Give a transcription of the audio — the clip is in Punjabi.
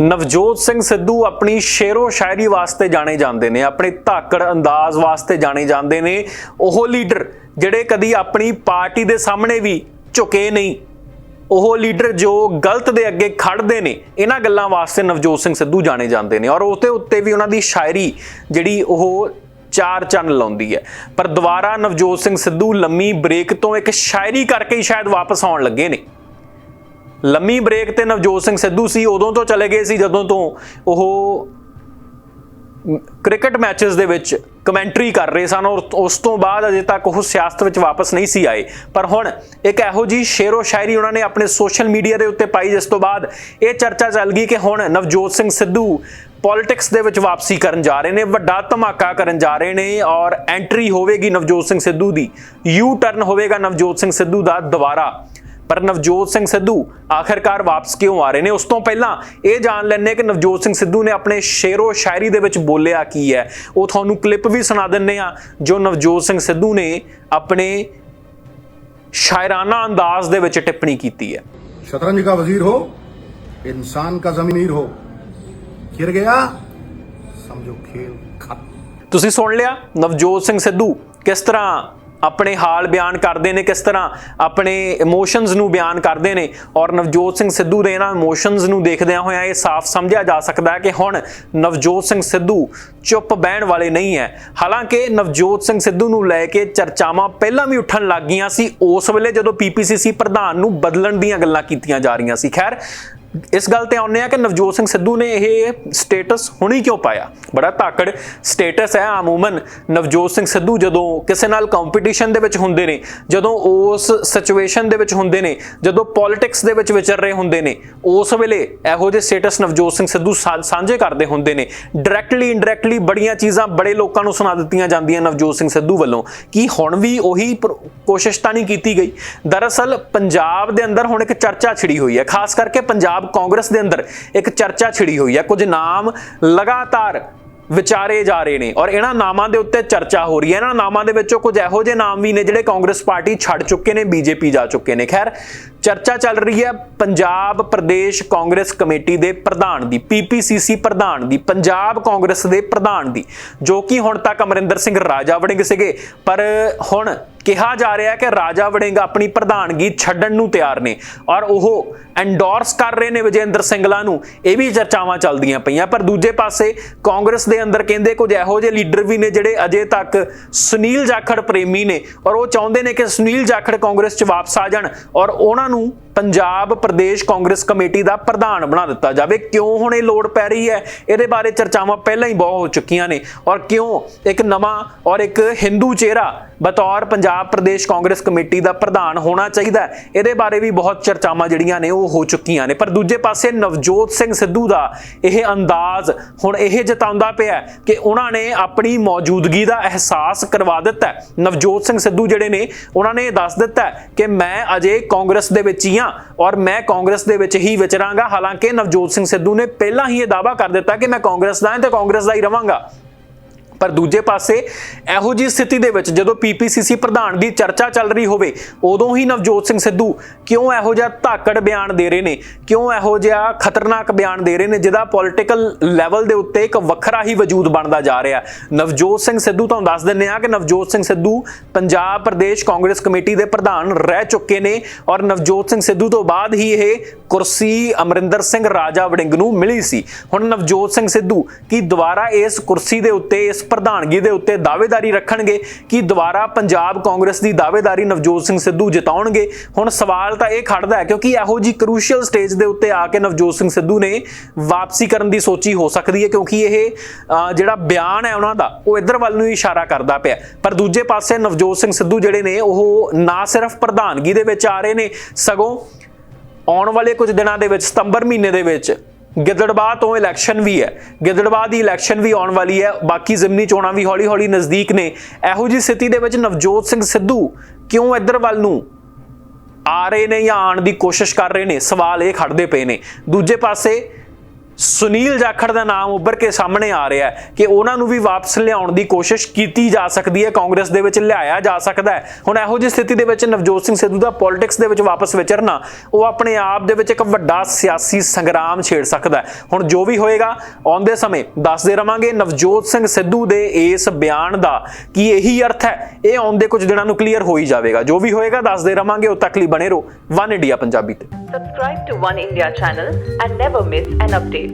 ਨਵਜੋਤ ਸਿੰਘ ਸਿੱਧੂ ਆਪਣੀ ਸ਼ੇਰੋ ਸ਼ਾਇਰੀ ਵਾਸਤੇ ਜਾਣੇ ਜਾਂਦੇ ਨੇ, ਆਪਣੇ ਧਾਕੜ ਅੰਦਾਜ਼ ਵਾਸਤੇ ਜਾਣੇ ਜਾਂਦੇ ਨੇ। ਉਹ ਲੀਡਰ ਜਿਹੜੇ ਕਦੀ ਆਪਣੀ ਪਾਰਟੀ ਦੇ ਸਾਹਮਣੇ ਵੀ ਝੁਕੇ ਨਹੀਂ, ਉਹ ਲੀਡਰ ਜੋ ਗਲਤ ਦੇ ਅੱਗੇ ਖੜਦੇ ਨੇ, ਇਹਨਾਂ ਗੱਲਾਂ ਵਾਸਤੇ ਨਵਜੋਤ ਸਿੰਘ ਸਿੱਧੂ ਜਾਣੇ ਜਾਂਦੇ ਨੇ। ਔਰ ਉਸਦੇ ਉੱਤੇ ਵੀ ਉਹਨਾਂ ਦੀ ਸ਼ਾਇਰੀ ਜਿਹੜੀ ਉਹ ਚਾਰ ਚੰਨ ਲਾਉਂਦੀ ਹੈ। ਪਰ ਦੁਬਾਰਾ ਨਵਜੋਤ ਸਿੰਘ ਸਿੱਧੂ ਲੰਮੀ ਬ੍ਰੇਕ ਤੋਂ ਇੱਕ ਸ਼ਾਇਰੀ ਕਰਕੇ ਹੀ ਸ਼ਾਇਦ ਵਾਪਸ ਆਉਣ ਲੱਗੇ ਨੇ। ਲੰਮੀ ਬ੍ਰੇਕ ਤੇ ਨਵਜੋਤ ਸਿੰਘ ਸਿੱਧੂ ਸੀ, ਉਦੋਂ ਤੋਂ ਚਲੇ ਗਏ ਸੀ, ਜਦੋਂ ਤੋਂ ਉਹ ਕ੍ਰਿਕਟ ਮੈਚਸ ਦੇ ਵਿੱਚ ਕਮੈਂਟਰੀ ਕਰ ਰਹੇ ਸਨ ਔਰ ਉਸ ਤੋਂ ਬਾਅਦ ਅਜੇ ਤੱਕ ਉਹ ਸਿਆਸਤ ਵਿੱਚ ਵਾਪਸ ਨਹੀਂ ਸੀ ਆਏ। ਪਰ ਹੁਣ ਇੱਕ ਇਹੋ ਜੀ ਸ਼ੇਰੋ ਸ਼ਾਇਰੀ ਉਹਨਾਂ ਨੇ ਆਪਣੇ ਸੋਸ਼ਲ ਮੀਡੀਆ ਦੇ ਉੱਤੇ ਪਾਈ, ਜਿਸ ਤੋਂ ਬਾਅਦ ਇਹ ਚਰਚਾ ਚੱਲ ਗਈ ਕਿ ਹੁਣ ਨਵਜੋਤ ਸਿੰਘ ਸਿੱਧੂ ਪੋਲਿਟਿਕਸ ਦੇ ਵਿੱਚ ਵਾਪਸੀ ਕਰਨ ਜਾ ਰਹੇ ਨੇ, ਵੱਡਾ ਧਮਾਕਾ ਕਰਨ ਜਾ ਰਹੇ ਨੇ ਔਰ ਐਂਟਰੀ ਹੋਵੇਗੀ ਨਵਜੋਤ ਸਿੰਘ ਸਿੱਧੂ ਦੀ। ਯੂ ਟਰਨ ਹੋਵੇਗਾ ਨਵਜੋਤ ਸਿੰਘ ਸਿੱਧੂ ਦਾ ਦੁਬਾਰਾ। ਪਰ ਨਵਜੋਤ ਸਿੰਘ ਸਿੱਧੂ ਆਖਰਕਾਰ ਵਾਪਸ ਕਿਉਂ ਆ ਰਹੇ ਨੇ ਉਸ ਤੋਂ ਪਹਿਲਾਂ ਇਹ ਜਾਣ ਲੈਣੇ ਕਿ ਨਵਜੋਤ ਸਿੰਘ ਸਿੱਧੂ ਨੇ ਆਪਣੇ ਸ਼ੇਰੋ ਸ਼ਾਇਰੀ ਦੇ ਵਿੱਚ ਬੋਲਿਆ ਕੀ ਹੈ ਉਹ ਤੁਹਾਨੂੰ ਕਲਿੱਪ ਵੀ ਸੁਣਾ ਦਿੰਨੇ ਆ ਜੋ ਨਵਜੋਤ ਸਿੰਘ ਸਿੱਧੂ ਨੇ ਆਪਣੇ ਸ਼ਾਇਰਾਨਾ ਅੰਦਾਜ਼ ਦੇ ਵਿੱਚ ਟਿੱਪਣੀ ਕੀਤੀ ਹੈ शतरंज का वजीर हो इंसान का जमीनीर हो गिर गया समझो खेल खत्म ਤੁਸੀਂ ਸੁਣ ਲਿਆ ਨਵਜੋਤ ਸਿੰਘ ਸਿੱਧੂ ਕਿਸ ਤਰ੍ਹਾਂ ਆਪਣੇ ਹਾਲ ਬਿਆਨ ਕਰਦੇ ਨੇ, ਕਿਸ ਤਰ੍ਹਾਂ ਆਪਣੇ ਇਮੋਸ਼ਨਸ ਨੂੰ ਬਿਆਨ ਕਰਦੇ ਨੇ ਔਰ ਨਵਜੋਤ ਸਿੰਘ ਸਿੱਧੂ ਦੇ ਇਹਨਾਂ ਇਮੋਸ਼ਨਸ ਨੂੰ ਦੇਖਦਿਆਂ ਹੋਇਆਂ ਇਹ ਸਾਫ਼ ਸਮਝਿਆ ਜਾ ਸਕਦਾ ਹੈ ਕਿ ਹੁਣ ਨਵਜੋਤ ਸਿੰਘ ਸਿੱਧੂ ਚੁੱਪ ਬਹਿਣ ਵਾਲੇ ਨਹੀਂ ਹੈ। ਹਾਲਾਂਕਿ ਨਵਜੋਤ ਸਿੰਘ ਸਿੱਧੂ ਨੂੰ ਲੈ ਕੇ ਚਰਚਾਵਾਂ ਪਹਿਲਾਂ ਵੀ ਉੱਠਣ ਲੱਗ ਗਈਆਂ ਸੀ, ਉਸ ਵੇਲੇ ਜਦੋਂ ਪੀਪੀਸੀਸੀ ਪ੍ਰਧਾਨ ਨੂੰ ਬਦਲਣ ਦੀਆਂ ਗੱਲਾਂ ਕੀਤੀਆਂ ਜਾ ਰਹੀਆਂ ਸੀ। ਖੈਰ ਇਸ ਗੱਲ ਤੇ ਆਉਂਦੇ ਆ ਕਿ ਨਵਜੋਤ ਸਿੰਘ ਸਿੱਧੂ ਨੇ ਇਹ ਸਟੇਟਸ ਹੁਣੀ ਕਿਉਂ ਪਾਇਆ? ਬੜਾ ਧਾਕੜ ਸਟੇਟਸ ਹੈ ਅਮੂਮਨ ਨਵਜੋਤ ਸਿੰਘ ਸਿੱਧੂ ਜਦੋਂ ਕਿਸੇ ਨਾਲ ਕੰਪੀਟੀਸ਼ਨ ਦੇ ਵਿੱਚ ਹੁੰਦੇ ਨੇ, ਜਦੋਂ ਉਸ ਸਿਚੁਏਸ਼ਨ ਦੇ ਵਿੱਚ ਹੁੰਦੇ ਨੇ, ਜਦੋਂ ਪੋਲਿਟਿਕਸ ਦੇ ਵਿੱਚ ਵਿਚਰ ਰਹੇ ਹੁੰਦੇ ਨੇ, ਉਸ ਵੇਲੇ ਇਹੋ ਜਿਹੇ ਸਟੇਟਸ ਨਵਜੋਤ ਸਿੰਘ ਸਿੱਧੂ ਸਾ- ਸਾਂਝੇ ਕਰਦੇ ਹੁੰਦੇ ਨੇ। ਡਾਇਰੈਕਟਲੀ ਇਨਡਾਇਰੈਕਟਲੀ ਬੜੀਆਂ ਚੀਜ਼ਾਂ ਬੜੇ ਲੋਕਾਂ ਨੂੰ ਸੁਣਾ ਦਿੱਤੀਆਂ ਜਾਂਦੀਆਂ ਨਵਜੋਤ ਸਿੰਘ ਸਿੱਧੂ ਵੱਲੋਂ। ਕਿ ਹੁਣ ਵੀ ਉਹੀ ਪ੍ਰ- ਕੋਸ਼ਿਸ਼ ਤਾਂ ਨਹੀਂ ਕੀਤੀ ਗਈ? ਦਰਅਸਲ ਪੰਜਾਬ ਦੇ ਅੰਦਰ ਹੁਣ ਇੱਕ ਚਰਚਾ ਛਿੜੀ ਹੋਈ ਹੈ, ਖਾਸ ਕਰਕੇ ਪੰਜਾਬ ਕਾਂਗਰਸ ਦੇ ਅੰਦਰ ਇੱਕ ਚਰਚਾ ਛਿੜੀ ਹੋਈ ਹੈ। ਕੁਝ ਨਾਮ ਲਗਾਤਾਰ ਵਿਚਾਰੇ ਜਾ ਰਹੇ ਨੇ ਔਰ ਇਹਨਾਂ ਨਾਮਾਂ ਦੇ ਉੱਤੇ ਚਰਚਾ ਹੋ ਰਹੀ ਹੈ। ਇਹਨਾਂ ਨਾਮਾਂ ਦੇ ਵਿੱਚੋਂ ਕੁਝ ਇਹੋ ਜਿਹੇ ਨਾਮ ਵੀ ਨੇ ਜਿਹੜੇ ਕਾਂਗਰਸ ਪਾਰਟੀ ਛੱਡ ਚੁੱਕੇ ਨੇ, ਬੀਜੇਪੀ ਜਾ ਚੁੱਕੇ ਨੇ। ਖੈਰ, ਚਰਚਾ ਚੱਲ ਰਹੀ ਹੈ ਪੰਜਾਬ ਪ੍ਰਦੇਸ਼ ਕਾਂਗਰਸ ਕਮੇਟੀ ਦੇ ਪ੍ਰਧਾਨ ਦੀ ਪੀਪੀਸੀਸੀ ਪ੍ਰਧਾਨ ਦੀ, ਪੰਜਾਬ ਕਾਂਗਰਸ ਦੇ ਪ੍ਰਧਾਨ ਦੀ, ਜੋ ਕਿ ਹੁਣ ਤੱਕ ਅਮਰਿੰਦਰ ਸਿੰਘ ਰਾਜਾ ਵੜਿੰਗ ਸੀਗੇ। ਪਰ ਹੁਣ ਕਿਹਾ ਜਾ ਰਿਹਾ ਹੈ ਕਿ ਰਾਜਾ ਵੜਿੰਗ ਆਪਣੀ ਪ੍ਰਧਾਨਗੀ ਛੱਡਣ ਨੂੰ ਤਿਆਰ ਨੇ ਔਰ ਉਹ ਐਂਡੋਰਸ ਕਰ ਰਹੇ ਨੇ ਵਿਜੇਂਦਰ ਸਿੰਗਲਾ ਨੂੰ, ਇਹ ਵੀ ਚਰਚਾਵਾਂ ਚੱਲਦੀਆਂ ਪਈਆਂ। ਪਰ ਦੂਜੇ ਪਾਸੇ ਕਾਂਗਰਸ ਦੇ ਅੰਦਰ ਕਹਿੰਦੇ ਕੁਝ ਇਹੋ ਜਿਹੇ ਲੀਡਰ ਵੀ ਨੇ ਜਿਹੜੇ ਅਜੇ ਤੱਕ ਸੁਨੀਲ ਜਾਖੜ ਪ੍ਰੇਮੀ ਨੇ ਔਰ ਉਹ ਚਾਹੁੰਦੇ ਨੇ ਕਿ ਸੁਨੀਲ ਜਾਖੜ ਕਾਂਗਰਸ 'ਚ ਵਾਪਸ ਆ ਜਾਣ ਔਰ ਉਹਨਾਂ ਨੂੰ ਪੰਜਾਬ ਪ੍ਰਦੇਸ਼ ਕਾਂਗਰਸ ਕਮੇਟੀ ਦਾ ਪ੍ਰਧਾਨ ਬਣਾ ਦਿੱਤਾ ਜਾਵੇ। ਕਿਉਂ ਹੁਣ ਇਹ ਲੋੜ ਪੈ ਰਹੀ ਹੈ? ਇਹਦੇ ਬਾਰੇ ਚਰਚਾਵਾਂ ਪਹਿਲਾਂ ਹੀ ਬਹੁਤ ਹੋ ਚੁੱਕੀਆਂ ਨੇ ਔਰ ਕਿਉਂ ਇੱਕ ਨਵਾਂ ਔਰ ਇੱਕ ਹਿੰਦੂ ਚਿਹਰਾ ਬਤੌਰ ਪੰਜਾਬ ਪ੍ਰਦੇਸ਼ ਕਾਂਗਰਸ ਕਮੇਟੀ ਦਾ ਪ੍ਰਧਾਨ ਹੋਣਾ ਚਾਹੀਦਾ ਇਹਦੇ ਬਾਰੇ ਵੀ ਬਹੁਤ ਚਰਚਾਵਾਂ ਜਿਹੜੀਆਂ ਨੇ ਉਹ ਹੋ ਚੁੱਕੀਆਂ ਨੇ। ਪਰ ਦੂਜੇ ਪਾਸੇ ਨਵਜੋਤ ਸਿੰਘ ਸਿੱਧੂ ਦਾ ਇਹ ਅੰਦਾਜ਼ ਹੁਣ ਇਹ ਜਤਾਉਂਦਾ ਪਿਆ ਕਿ ਉਹਨਾਂ ਨੇ ਆਪਣੀ ਮੌਜੂਦਗੀ ਦਾ ਅਹਿਸਾਸ ਕਰਵਾ ਦਿੱਤਾ ਨਵਜੋਤ ਸਿੰਘ ਸਿੱਧੂ ਜਿਹੜੇ ਨੇ, ਉਹਨਾਂ ਨੇ ਇਹ ਦੱਸ ਦਿੱਤਾ ਕਿ ਮੈਂ ਅਜੇ ਕਾਂਗਰਸ ਦੇ ਵਿੱਚ ਹੀ ਹਾਂ ਔਰ ਮੈਂ ਕਾਂਗਰਸ ਦੇ ਵਿੱਚ ਹੀ ਵਿਚਰਾਂਗਾ। ਹਾਲਾਂਕਿ ਨਵਜੋਤ ਸਿੰਘ ਸਿੱਧੂ ਨੇ ਪਹਿਲਾਂ ਹੀ ਇਹ ਦਾਅਵਾ ਕਰ ਦਿੱਤਾ ਕਿ ਮੈਂ ਕਾਂਗਰਸ ਦਾ ਹਾਂ ਤੇ ਕਾਂਗਰਸ ਦਾ ਹੀ ਰਵਾਂਗਾ। ਪਰ ਦੂਜੇ ਪਾਸੇ ਇਹੋ ਜੀ ਸਥਿਤੀ ਦੇ ਵਿੱਚ ਜਦੋਂ ਪੀਪੀਸੀਸੀ ਪ੍ਰਧਾਨ ਦੀ ਚਰਚਾ ਚੱਲ ਰਹੀ ਹੋਵੇ, ਉਦੋਂ ਹੀ ਨਵਜੋਤ ਸਿੰਘ ਸਿੱਧੂ ਕਿਉਂ ਇਹੋ ਜਿਹਾ ਧਾਕੜ ਬਿਆਨ ਦੇ ਰਹੇ ਨੇ? ਕਿਉਂ ਇਹੋ ਜਿਹਾ ਖਤਰਨਾਕ ਬਿਆਨ ਦੇ ਰਹੇ ਨੇ ਜਿਹਦਾ ਪੋਲਿਟੀਕਲ ਲੈਵਲ ਦੇ ਉੱਤੇ ਇੱਕ ਵੱਖਰਾ ਹੀ ਵਜੂਦ ਬਣਦਾ ਜਾ ਰਿਹਾ? ਨਵਜੋਤ ਸਿੰਘ ਸਿੱਧੂ ਤੁਹਾਨੂੰ ਦੱਸ ਦਿੰਨੇ ਆ ਕਿ ਨਵਜੋਤ ਸਿੰਘ ਸਿੱਧੂ ਪੰਜਾਬ ਪ੍ਰਦੇਸ਼ ਕਾਂਗਰਸ ਕਮੇਟੀ ਦੇ ਪ੍ਰਧਾਨ ਰਹਿ ਚੁੱਕੇ ਨੇ ਔਰ ਨਵਜੋਤ ਸਿੰਘ ਸਿੱਧੂ ਤੋਂ ਬਾਅਦ ਹੀ ਇਹ ਕੁਰਸੀ ਅਮਰਿੰਦਰ ਸਿੰਘ ਰਾਜਾ ਵੜਿੰਗ ਨੂੰ ਮਿਲੀ ਸੀ। ਹੁਣ ਨਵਜੋਤ ਸਿੰਘ ਸਿੱਧੂ ਕੀ ਦੁਬਾਰਾ ਇਸ ਕੁਰਸੀ ਦੇ ਉੱਤੇ, ਇਸ ਪ੍ਰਧਾਨਗੀ ਦੇ ਉੱਤੇ ਦਾਅਵੇਦਾਰੀ ਰੱਖਣਗੇ ਕਿ ਦੁਬਾਰਾ ਪੰਜਾਬ ਕਾਂਗਰਸ ਦੀ ਦਾਅਵੇਦਾਰੀ ਨਵਜੋਤ ਸਿੰਘ ਸਿੱਧੂ ਜਿਤਾਉਣਗੇ। ਹੁਣ ਸਵਾਲ ਤਾਂ ਇਹ ਖੜਦਾ ਹੈ ਕਿਉਂਕਿ ਇਹੋ ਜੀ ਕਰੂਸ਼ੀਅਲ ਸਟੇਜ ਦੇ ਉੱਤੇ ਆ ਕੇ ਨਵਜੋਤ ਸਿੰਘ ਸਿੱਧੂ ਨੇ ਵਾਪਸੀ ਕਰਨ ਦੀ ਸੋਚੀ ਹੋ ਸਕਦੀ ਹੈ ਕਿਉਂਕਿ ਇਹ ਜਿਹੜਾ ਬਿਆਨ ਹੈ ਉਹਨਾਂ ਦਾ, ਉਹ ਇੱਧਰ ਵੱਲ ਨੂੰ ਇਸ਼ਾਰਾ ਕਰਦਾ ਪਿਆ। ਪਰ ਦੂਜੇ ਪਾਸੇ ਨਵਜੋਤ ਸਿੰਘ ਸਿੱਧੂ ਜਿਹੜੇ ਨੇ, ਉਹ ਨਾ ਸਿਰਫ ਪ੍ਰਧਾਨਗੀ ਦੇ ਵਿੱਚ ਆ ਰਹੇ ਨੇ, ਸਗੋਂ ਆਉਣ ਵਾਲੇ ਕੁਝ ਦਿਨਾਂ ਦੇ ਵਿੱਚ, ਸਤੰਬਰ ਮਹੀਨੇ ਦੇ ਵਿੱਚ ਗਿੱਦੜਬਾਹ ਤੋਂ ਇਲੈਕਸ਼ਨ ਵੀ ਹੈ। ਗਿੱਦੜਬਾਹ ਦੀ ਇਲੈਕਸ਼ਨ ਵੀ ਆਉਣ ਵਾਲੀ ਹੈ। ਬਾਕੀ ਜ਼ਿਮਨੀ ਚੋਣਾਂ ਵੀ ਹੌਲੀ-ਹੌਲੀ ਨਜ਼ਦੀਕ ਨੇ। ਇਹੋ ਜੀ ਸਥਿਤੀ ਦੇ ਵਿੱਚ ਨਵਜੋਤ ਸਿੰਘ ਸਿੱਧੂ ਕਿਉਂ ਇੱਧਰ ਵੱਲ ਨੂੰ ਆ ਰਹੇ ਨੇ ਜਾਂ ਆਉਣ ਦੀ ਕੋਸ਼ਿਸ਼ ਕਰ ਰਹੇ ਨੇ? ਸਵਾਲ ਇਹ ਖੜਦੇ ਪਏ ਨੇ। ਦੂਜੇ ਪਾਸੇ ਸੁਨੀਲ ਜਾਖੜ ਦਾ ਨਾਮ ਉੱਭਰ ਕੇ ਸਾਹਮਣੇ ਆ ਰਿਹਾ ਹੈ ਕਿ ਉਹਨਾਂ ਨੂੰ ਵੀ ਵਾਪਸ ਲਿਆਉਣ ਦੀ ਕੋਸ਼ਿਸ਼ ਕੀਤੀ ਜਾ ਸਕਦੀ ਹੈ, ਕਾਂਗਰਸ ਦੇ ਵਿੱਚ ਲਿਆਇਆ ਜਾ ਸਕਦਾ ਹੈ। ਹੁਣ ਇਹੋ ਜਿਹੀ ਸਥਿਤੀ ਦੇ ਵਿੱਚ ਨਵਜੋਤ ਸਿੰਘ ਸਿੱਧੂ ਦਾ ਪੋਲਿਟਿਕਸ ਦੇ ਵਿੱਚ ਵਾਪਸ ਵਿਚਰਨਾ, ਉਹ ਆਪਣੇ ਆਪ ਦੇ ਵਿੱਚ ਇੱਕ ਵੱਡਾ ਸਿਆਸੀ ਸੰਗਰਾਮ ਛੇੜ ਸਕਦਾ ਹੈ। ਹੁਣ ਜੋ ਵੀ ਹੋਏਗਾ, ਆਉਂਦੇ ਸਮੇਂ ਦੱਸਦੇ ਰਵਾਂਗੇ ਨਵਜੋਤ ਸਿੰਘ ਸਿੱਧੂ ਦੇ ਇਸ ਬਿਆਨ ਦਾ ਕੀ ਇਹੀ ਅਰਥ ਹੈ, ਇਹ ਆਉਂਦੇ ਕੁਝ ਦਿਨਾਂ ਨੂੰ ਕਲੀਅਰ ਹੋ ਹੀ ਜਾਵੇਗਾ। ਜੋ ਵੀ ਹੋਏਗਾ, ਦੱਸਦੇ ਰਵਾਂਗੇ। ਉਦ ਤੱਕ ਲਈ ਬਣੇ ਰਹੋ। ਵਨ ਇੰਡੀਆ ਪੰਜਾਬੀ ਤੇ। Subscribe to One India channel and never miss an update.